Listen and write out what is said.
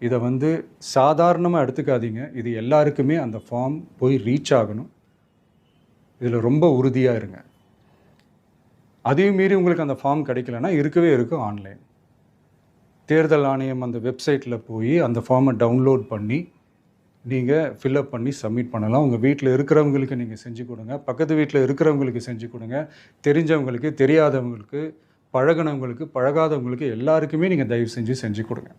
இதை வந்து சாதாரணமாக எடுத்துக்காதீங்க. இது எல்லாருக்குமே அந்த ஃபார்ம் போய் ரீச் ஆகணும். இதில் ரொம்ப உறுதியாக இருங்க. அதையும் மீறி உங்களுக்கு அந்த ஃபார்ம் கிடைக்கலன்னா இருக்கவே இருக்கும் ஆன்லைன் தேர்தல் ஆணையம் அந்த வெப்சைட்டில் போய் அந்த ஃபார்மை டவுன்லோட் பண்ணி நீங்கள் ஃபில்அப் பண்ணி சப்மிட் பண்ணலாம். உங்கள் வீட்டில் இருக்கிறவங்களுக்கு நீங்கள் செஞ்சு கொடுங்க. பக்கத்து வீட்டில் இருக்கிறவங்களுக்கு செஞ்சு கொடுங்க. தெரிஞ்சவங்களுக்கு தெரியாதவங்களுக்கு பழகுனவங்களுக்கு பழகாதவங்களுக்கு எல்லாருக்குமே நீங்கள் தயவு செஞ்சு செஞ்சு கொடுங்க.